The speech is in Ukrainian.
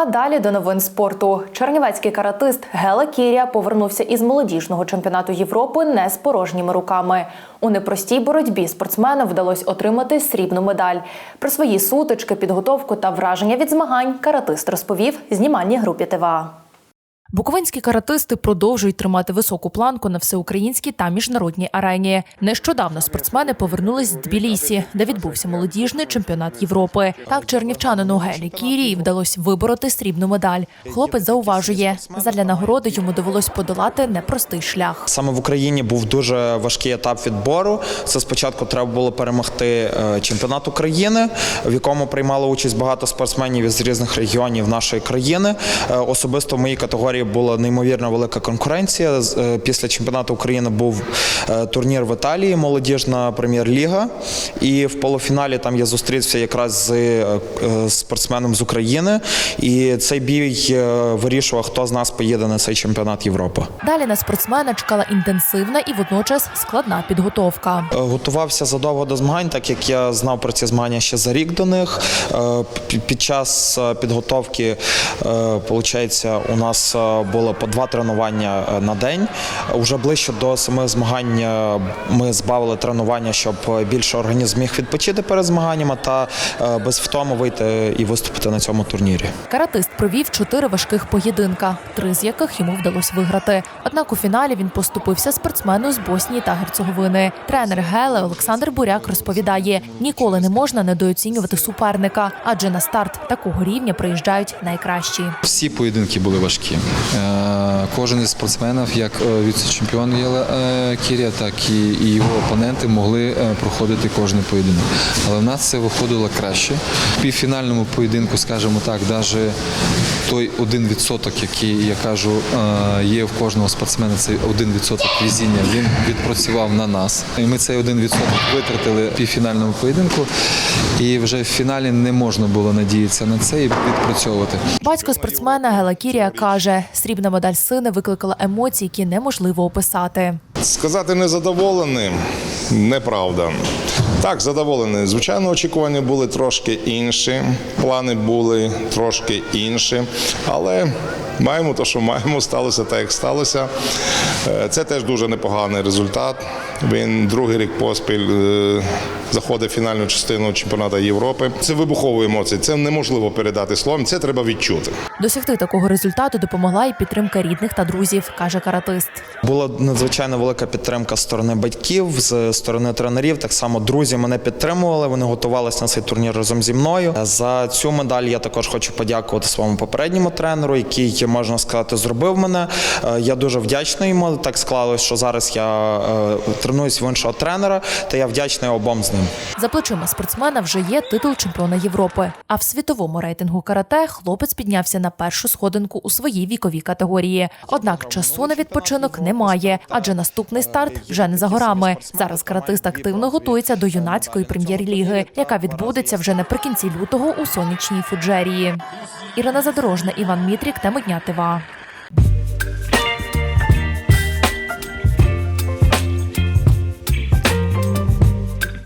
А далі до новин спорту. Чернівецький каратист Гела Кірія повернувся із молодіжного чемпіонату Європи не з порожніми руками. У непростій боротьбі спортсменам вдалося отримати срібну медаль. Про свої сутички, підготовку та враження від змагань каратист розповів знімальній групі ТВА. Буковинські каратисти продовжують тримати високу планку на всеукраїнській та міжнародній арені. Нещодавно спортсмени повернулись з Тбілісі, де відбувся молодіжний чемпіонат Європи. Так чернівчанину Гелі Кірії вдалося вибороти срібну медаль. Хлопець зауважує, задля нагороди йому довелось подолати непростий шлях. Саме в Україні був дуже важкий етап відбору. Це спочатку треба було перемогти е, чемпіонат України, в якому приймало участь багато спортсменів із різних регіонів нашої країни. Е, Особисто в моїй категорії була неймовірно велика конкуренція. Е, Після чемпіонату України був е, турнір в Італії, молодіжна прем'єр-ліга. І в полуфіналі там я зустрівся якраз з е, спортсменом з України. І цей бій вирішував, хто з нас поїде на цей чемпіонат Європи. Далі на спортсмена чекала інтенсивна і водночас складна підготовка. Готувався задовго до змагань, так як я знав про ці змагання ще за рік до них. Під час підготовки, виходить, у нас було по два тренування е, на день. Уже ближче до самих змагань е, ми збавили тренування, щоб е, більше організм міг відпочити перед змаганнями та без втому вийти і виступити на цьому турнірі. Каратист провів чотири важких поєдинка, три з яких йому вдалося виграти. Однак у фіналі він поступився спортсмену з Боснії та Герцеговини. Тренер Геле Олександр Буряк розповідає: ніколи не можна недооцінювати суперника, адже на старт такого рівня приїжджають найкращі. Всі поєдинки були важкі. Е, Кожен із спортсменів, як е, віце-чемпіон е, Кірія, так і, його опоненти могли проходити кожен поєдинок. Але в нас це виходило краще. В півфінальному поєдинку, скажімо так, навіть той один відсоток, який я кажу, е, є в кожного спортсмена, цей один відсоток везіння, він відпрацював на нас. І ми цей один відсоток витратили в півфінальному поєдинку. І вже в фіналі не можна було надіятися на це і відпрацьовувати. Батько спортсмена Гела Кірія каже, срібна медаль сина викликала емоції, які неможливо описати. Сказати незадоволеним неправда. Так, задоволений. Звичайно, очікування були трошки інші, плани були трошки інші, але маємо те, що маємо, сталося так, як сталося. Е, Це теж дуже непоганий результат. Він другий рік поспіль е, заходить в фінальну частину чемпіонату Європи. Це вибухові емоції. Це неможливо передати словом. Це треба відчути. Досягти такого результату допомогла і підтримка рідних та друзів, каже каратист. Була надзвичайно велика підтримка з сторони батьків, з сторони тренерів. Так само друзі мене підтримували. Вони готувалися на цей турнір разом зі мною. За цю медаль я також хочу подякувати своєму попередньому тренеру, який можна сказати зробив мене. Е, Я дуже вдячний йому. Так склалось, що зараз я е, тренуюсь в іншого тренера, та я вдячний обом з ним. За плечима спортсмена вже є титул чемпіона Європи. А в світовому рейтингу карате хлопець піднявся на першу сходинку у своїй віковій категорії. Однак часу на відпочинок немає, адже наступний старт вже не за горами. Зараз каратист активно готується до юнацької прем'єр-ліги, яка відбудеться вже наприкінці лютого у сонячній Фуджерії. Ірина Задорожна, Іван Мітрік, тема дня ТВА.